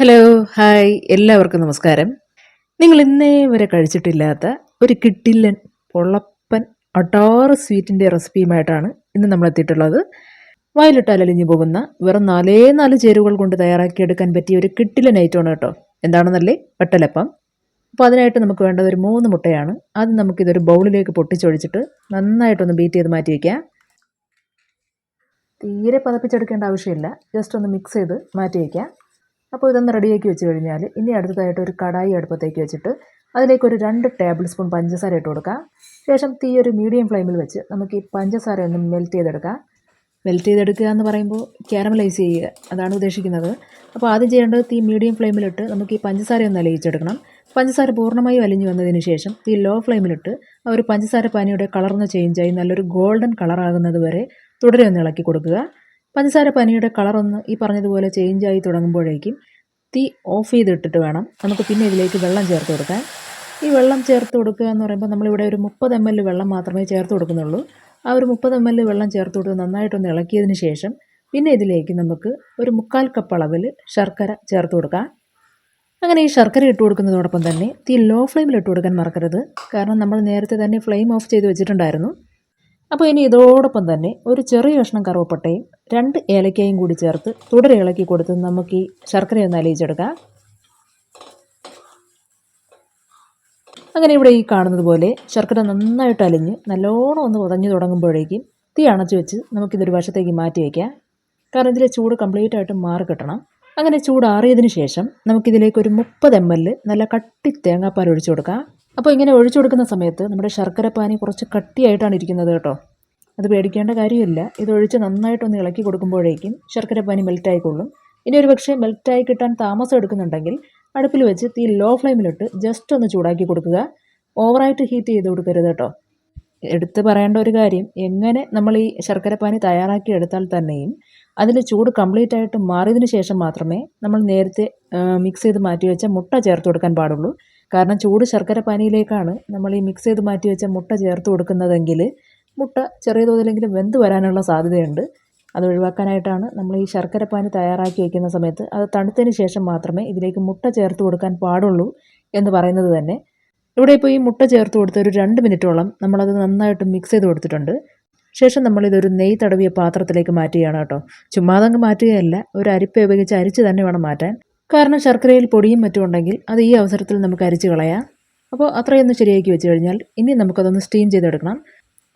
Hello hi എല്ലാവർക്കും നമസ്കാരം. നിങ്ങൾ ഇന്നേ വരെ കഴിച്ചിട്ടില്ലാത്ത ഒരു കിട്ടില്ലൻ പൊള്ളപ്പൻ അടാറ് സ്വീറ്റിന്റെ റെസിപ്പിയുമായിട്ടാണ് ഇന്ന് നമ്മൾ എത്തിയിട്ടുള്ളത്. വയലിട്ടാൽ അലിഞ്ഞു പോകുന്ന വെറും നാലേ നാല് ചേരുവകൾ കൊണ്ട് തയ്യാറാക്കിയെടുക്കാൻ പറ്റിയ ഒരു കിട്ടില്ലൻ ഐറ്റമാണ് കേട്ടോ. എന്താണെന്നല്ലേ? വട്ടലപ്പം. അപ്പോൾ അതിനായിട്ട് നമുക്ക് വേണ്ടത് ഒരു മൂന്ന് മുട്ടയാണ്. അത് നമുക്കിതൊരു ബൗളിലേക്ക് പൊട്ടിച്ചൊഴിച്ചിട്ട് നന്നായിട്ടൊന്ന് ബീറ്റ് ചെയ്ത് മാറ്റി വയ്ക്കാം തീരെ പതപ്പിച്ചെടുക്കേണ്ട ആവശ്യമില്ല. ജസ്റ്റ് ഒന്ന് മിക്സ് ചെയ്ത് മാറ്റി വയ്ക്കാം അപ്പോൾ ഇതൊന്ന് റെഡിയാക്കി വെച്ച് കഴിഞ്ഞാൽ ഇനി അടുത്തതായിട്ട് ഒരു കടായി അടുപ്പത്തേക്ക് വെച്ചിട്ട് അതിലേക്ക് ഒരു രണ്ട് ടേബിൾ സ്പൂൺ പഞ്ചസാര ഇട്ട് കൊടുക്കാം. ശേഷം തീ ഒരു മീഡിയം ഫ്ലെയിമിൽ വെച്ച് നമുക്ക് ഈ പഞ്ചസാര ഒന്ന് മെൽറ്റ് ചെയ്തെടുക്കാം. മെൽറ്റ് ചെയ്തെടുക്കുക എന്ന് പറയുമ്പോൾ ക്യാരമലൈസ് ചെയ്യുക. അതാണ് ഉദ്ദേശിക്കുന്നത്. അപ്പോൾ ആദ്യം ചെയ്യേണ്ടത് തീ മീഡിയം ഫ്ലെയിമിലിട്ട് നമുക്ക് ഈ പഞ്ചസാര ഒന്ന് അലിയിച്ചെടുക്കണം. പഞ്ചസാര പൂർണമായും അലിഞ്ഞു വന്നതിന് ശേഷം തീ ലോ ഫ്ലെയിമിലിട്ട് ആ ഒരു പഞ്ചസാര പാനിയുടെ കളർന്ന് ചേഞ്ചായി നല്ലൊരു ഗോൾഡൻ കളറാകുന്നത് വരെ തുടരെ ഒന്ന് ഇളക്കി കൊടുക്കുക. പഞ്ചസാര പനിയുടെ കളറൊന്ന് ഈ പറഞ്ഞതുപോലെ ചേഞ്ചായി തുടങ്ങുമ്പോഴേക്കും തീ ഓഫ് ചെയ്തിട്ടിട്ട് വേണം. നമുക്ക് പിന്നെ ഇതിലേക്ക് വെള്ളം ചേർത്ത് കൊടുക്കാൻ. ഈ വെള്ളം ചേർത്ത് കൊടുക്കുക എന്ന് പറയുമ്പോൾ നമ്മളിവിടെ ഒരു മുപ്പത് എം എൽ വെള്ളം മാത്രമേ ചേർത്ത് കൊടുക്കുന്നുള്ളൂ. ആ ഒരു മുപ്പത് എം എൽ വെള്ളം ചേർത്ത് കൊടുത്ത് നന്നായിട്ടൊന്ന് ഇളക്കിയതിന് ശേഷം പിന്നെ ഇതിലേക്ക് നമുക്ക് ഒരു മുക്കാൽ കപ്പ് അളവിൽ ശർക്കര ചേർത്ത് കൊടുക്കാം. അങ്ങനെ ഈ ശർക്കര ഇട്ട് കൊടുക്കുന്നതോടൊപ്പം തന്നെ തീ ലോ ഫ്ലെയിമിൽ ഇട്ട് കൊടുക്കാൻ മറക്കരുത്. കാരണം നമ്മൾ നേരത്തെ തന്നെ ഫ്ലെയിം ഓഫ് ചെയ്ത് വെച്ചിട്ടുണ്ടായിരുന്നു. അപ്പോൾ ഇനി ഇതോടൊപ്പം തന്നെ ഒരു ചെറിയ കഷ്ണം കറുവപ്പട്ടയും രണ്ട് ഏലക്കയും കൂടി ചേർത്ത് തുടരെ ഇളക്കി കൊടുത്ത് നമുക്ക് ഈ ശർക്കരയൊന്ന് അലിയിച്ചെടുക്കാം. അങ്ങനെ ഇവിടെ ഈ കാണുന്നത് പോലെ ശർക്കര നന്നായിട്ട് അലിഞ്ഞ് നല്ലോണം ഒന്ന് ഉതഞ്ഞു തുടങ്ങുമ്പോഴേക്കും തീ അണച്ചു വെച്ച് നമുക്കിതൊരു വശത്തേക്ക് മാറ്റി വയ്ക്കാം കാരണം ഇതിലെ ചൂട് കംപ്ലീറ്റ് ആയിട്ട് മാറി കിട്ടണം. അങ്ങനെ ചൂടാറിയതിന് ശേഷം നമുക്കിതിലേക്ക് ഒരു മുപ്പത് എം എൽ നല്ല കട്ടി തേങ്ങാപ്പാൽ ഒഴിച്ചു കൊടുക്കാം. അപ്പോൾ ഇങ്ങനെ ഒഴിച്ചു കൊടുക്കുന്ന സമയത്ത് നമ്മുടെ ശർക്കര പാനി കുറച്ച് കട്ടിയായിട്ടാണ് ഇരിക്കുന്നത് കേട്ടോ. അത് പേടിക്കേണ്ട കാര്യമില്ല. ഇതൊഴിച്ച് നന്നായിട്ടൊന്ന് ഇളക്കി കൊടുക്കുമ്പോഴേക്കും ശർക്കര പാനി മെൽറ്റായിക്കൊള്ളും. ഇനി ഒരു പക്ഷേ മെൽറ്റായി കിട്ടാൻ താമസം എടുക്കുന്നുണ്ടെങ്കിൽ അടുപ്പിൽ വെച്ച് തീ ലോ ഫ്ലെയിമിലിട്ട് ജസ്റ്റ് ഒന്ന് ചൂടാക്കി കൊടുക്കുക. ഓവറായിട്ട് ഹീറ്റ് ചെയ്ത് കൊടുക്കരുത് കേട്ടോ. എടുത്ത് പറയേണ്ട ഒരു കാര്യം എങ്ങനെ നമ്മൾ ഈ ശർക്കര പാനി തയ്യാറാക്കി എടുത്താൽ തന്നെയും അതിൽ ചൂട് കംപ്ലീറ്റ് ആയിട്ട് മാറിയതിന് ശേഷം മാത്രമേ നമ്മൾ നേരത്തെ മിക്സ് ചെയ്ത് മാറ്റി വെച്ച മുട്ട ചേർത്ത് കൊടുക്കാൻ പാടുള്ളൂ. കാരണം ചൂട് ശർക്കര പാനിയിലേക്കാണ് നമ്മൾ ഈ മിക്സ് ചെയ്ത് മാറ്റി വെച്ച മുട്ട ചേർത്ത് കൊടുക്കുന്നതെങ്കിൽ മുട്ട ചെറിയ തോതിലെങ്കിലും വെന്ത് വരാനുള്ള സാധ്യതയുണ്ട്. അത് ഒഴിവാക്കാനായിട്ടാണ് നമ്മൾ ഈ ശർക്കര പാനി തയ്യാറാക്കി വയ്ക്കുന്ന സമയത്ത് അത് തണുത്തതിന് ശേഷം മാത്രമേ ഇതിലേക്ക് മുട്ട ചേർത്ത് കൊടുക്കാൻ പാടുള്ളൂ എന്ന് പറയുന്നത് തന്നെ. ഇവിടെ ഇപ്പോൾ ഈ മുട്ട ചേർത്ത് കൊടുത്ത് ഒരു രണ്ട് മിനിറ്റോളം നമ്മളത് നന്നായിട്ട് മിക്സ് ചെയ്ത് കൊടുത്തിട്ടുണ്ട്. ശേഷം നമ്മളിതൊരു നെയ്യ് തടവിയ പാത്രത്തിലേക്ക് മാറ്റുകയാണ് കേട്ടോ. ചുമ്മാതങ്ങ് മാറ്റുകയല്ല ഒരു അരിപ്പ ഉപയോഗിച്ച് അരിച്ച് തന്നെ വേണം മാറ്റാൻ. കാരണം ശർക്കരയിൽ പൊടിയും മറ്റും ഉണ്ടെങ്കിൽ അത് ഈ അവസരത്തിൽ നമുക്ക് അരിച്ച് കളയാം. അപ്പോൾ അത്രയൊന്ന് ശരിയാക്കി വെച്ച് കഴിഞ്ഞാൽ ഇനി നമുക്കതൊന്ന് സ്റ്റീം ചെയ്തെടുക്കണം.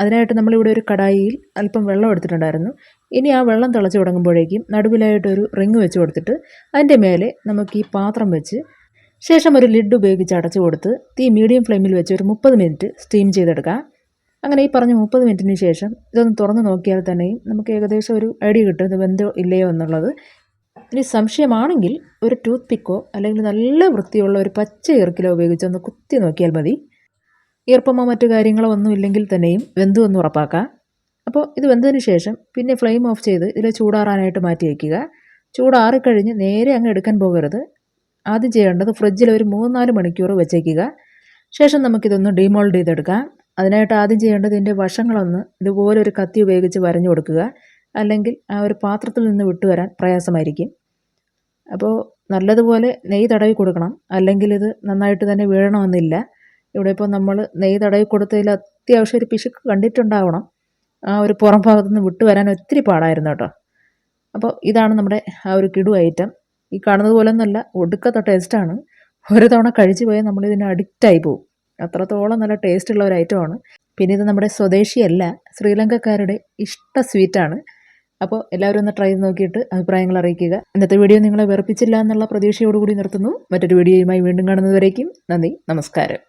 അതിനായിട്ട് നമ്മളിവിടെ ഒരു കടായിയിൽ അല്പം വെള്ളം എടുത്തിട്ടുണ്ടായിരുന്നു. ഇനി ആ വെള്ളം തിളച്ച് തുടങ്ങുമ്പോഴേക്കും നടുവിലായിട്ടൊരു റിങ് വെച്ച് കൊടുത്തിട്ട് അതിന്റെ മേലെ നമുക്ക് ഈ പാത്രം വെച്ച് ശേഷം ഒരു ലിഡ് ഉപയോഗിച്ച് അടച്ചു കൊടുത്ത് തീ മീഡിയം ഫ്ലെയിമിൽ വെച്ച് ഒരു മുപ്പത് മിനിറ്റ് സ്റ്റീം ചെയ്തെടുക്കാം. അങ്ങനെ ഈ പറഞ്ഞ മുപ്പത് മിനിറ്റിന് ശേഷം ഇതൊന്ന് തുറന്ന് നോക്കിയാൽ തന്നെയും നമുക്ക് ഏകദേശം ഒരു ഐഡിയ കിട്ടും ഇത് വെന്തോ ഇല്ലയോ എന്നുള്ളത്. ഇനി സംശയമാണെങ്കിൽ ഒരു ടൂത്ത് പിക്കോ അല്ലെങ്കിൽ നല്ല വൃത്തിയുള്ള ഒരു പച്ച ഇറക്കിലോ ഉപയോഗിച്ച് ഒന്ന് കുത്തി നോക്കിയാൽ മതി. ഈർപ്പമോ മറ്റു കാര്യങ്ങളോ ഒന്നും ഇല്ലെങ്കിൽ തന്നെയും വെന്തു എന്ന് ഉറപ്പാക്കാം. അപ്പോൾ ഇത് വെന്തതിന് ശേഷം പിന്നെ ഫ്ലെയിം ഓഫ് ചെയ്ത് ഇതിൽ ചൂടാറാനായിട്ട് മാറ്റി വയ്ക്കുക. ചൂടാറിക്കഴിഞ്ഞ് നേരെ അങ്ങ് എടുക്കാൻ പോകരുത്. ആദ്യം ചെയ്യേണ്ടത് ഫ്രിഡ്ജിൽ ഒരു മൂന്നാൽ മണിക്കൂർ വെച്ചേക്കുക. ശേഷം നമുക്കിതൊന്ന് ഡീമോൾഡ് ചെയ്തെടുക്കാം. അതിനായിട്ട് ആദ്യം ചെയ്യേണ്ടത് ഇതിന്റെ വശങ്ങളൊന്ന് ഇതുപോലെ ഒരു കത്തി ഉപയോഗിച്ച് വരഞ്ഞു കൊടുക്കുക. അല്ലെങ്കിൽ ആ ഒരു പാത്രത്തിൽ നിന്ന് വിട്ടുവരാൻ പ്രയാസമായിരിക്കും. അപ്പോൾ നല്ലതുപോലെ നെയ്യ് തടവി കൊടുക്കണം. അല്ലെങ്കിൽ ഇത് നന്നായിട്ട് തന്നെ വീഴണമെന്നില്ല. ഇവിടെ ഇപ്പോൾ നമ്മൾ നെയ്യ് തടവി കൊടുത്തതിൽ അത്യാവശ്യം ഒരു പിശുക്ക് കണ്ടിട്ടുണ്ടാവണം. ആ ഒരു പുറം ഭാഗത്തു നിന്ന് വിട്ടു വരാൻ ഒത്തിരി പാടായിരുന്നു കേട്ടോ. അപ്പോൾ ഇതാണ് നമ്മുടെ ആ ഒരു കിടു ഐറ്റം. ഈ കാണുന്നത് പോലെ ഒന്നല്ല ഒടുക്കത്തെ ടേസ്റ്റാണ് ഒരു തവണ കഴിച്ചു പോയാൽ നമ്മളിതിന് അഡിക്റ്റായി പോകും. അത്രത്തോളം നല്ല ടേസ്റ്റ് ഉള്ള ഒരു ഐറ്റമാണ് പിന്നെ ഇത് നമ്മുടെ സ്വദേശിയല്ല ശ്രീലങ്കക്കാരുടെ ഇഷ്ട സ്വീറ്റാണ് അപ്പോൾ എല്ലാവരും ഒന്ന് ട്രൈ ചെയ്ത് നോക്കിയിട്ട് അഭിപ്രായങ്ങൾ അറിയിക്കുക. ഇന്നത്തെ വീഡിയോ നിങ്ങളെ വെറുപ്പിച്ചില്ല എന്നുള്ള പ്രതീക്ഷയോടുകൂടി നിർത്തുന്നു. മറ്റൊരു വീഡിയോയുമായി വീണ്ടും കാണുന്നതുവരേക്കും നന്ദി നമസ്കാരം.